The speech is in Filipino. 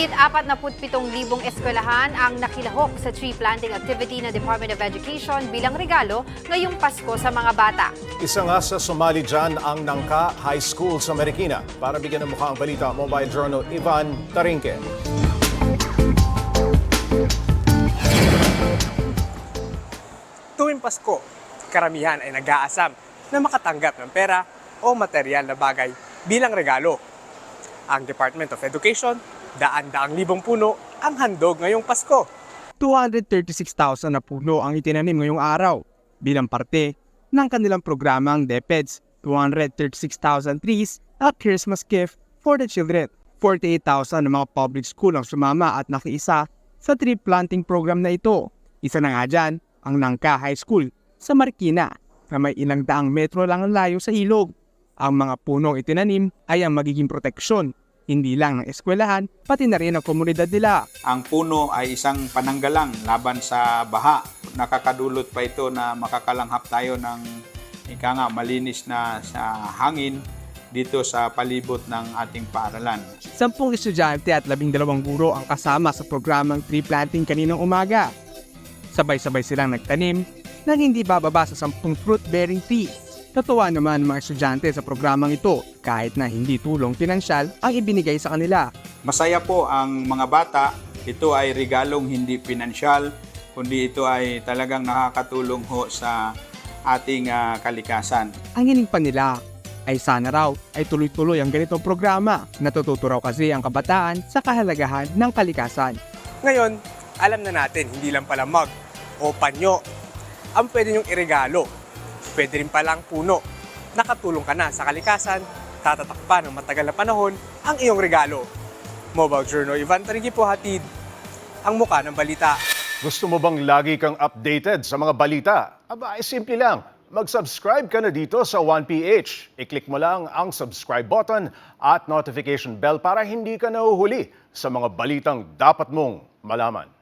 Higit 47,000 eskwelahan ang nakilahok sa tree planting activity ng Department of Education bilang regalo ngayong Pasko sa mga bata. Isa nga sa sumali dyan ang Nangka High School sa Marikina. Para bigyan ng mukha ang balita, Mobile Journal Ivan Tarinque. Tuwing Pasko, karamihan ay nag-aasam na makatanggap ng pera o material na bagay bilang regalo. Ang Department of Education, daan-daang libong puno ang handog ngayong Pasko. 236,000 na puno ang itinanim ngayong araw bilang parte ng kanilang programang DepEds 236,000 trees at Christmas gift for the children. 48,000 ng mga public school ang sumama at nakiisa sa tree planting program na ito. Isa na nga dyan ang Nangka High School sa Marikina na may ilang daang metro lang ang layo sa ilog. Ang mga punong itinanim ay ang magiging proteksyon hindi lang ng eskwelahan, pati na rin ang komunidad nila. Ang puno ay isang pananggalang laban sa baha. Nakakadulot pa ito na makakalanghap tayo ng ika nga, malinis na sa hangin dito sa palibot ng ating paaralan. Sampung estudyante at labing dalawang guro ang kasama sa programang tree planting kaninang umaga. Sabay-sabay silang nagtanim ng hindi bababa sa sampung fruit-bearing trees. Natuwa naman ang mga estudyante sa programang ito kahit na hindi tulong pinansyal ang ibinigay sa kanila. Masaya po ang mga bata. Ito ay regalong hindi pinansyal, kundi ito ay talagang nakakatulong ho sa ating ah, kalikasan. Ang hiling pa nila ay sana raw ay tuloy-tuloy ang ganitong programa. Natututo raw kasi ang kabataan sa kahalagahan ng kalikasan. Ngayon, alam na natin hindi lang pala mug o panyo ang pwede niyong iregalo. Pwede rin palang puno. Nakatulong ka na sa kalikasan, tatatak pa ng matagal na panahon ang iyong regalo. Mobile Journal Ivan Tarigi po hatid ang muka ng balita. Gusto mo bang lagi kang updated sa mga balita? Aba, ay simple lang. Mag-subscribe ka na dito sa 1PH. I-click mo lang ang subscribe button at notification bell para hindi ka nahuhuli sa mga balitang dapat mong malaman.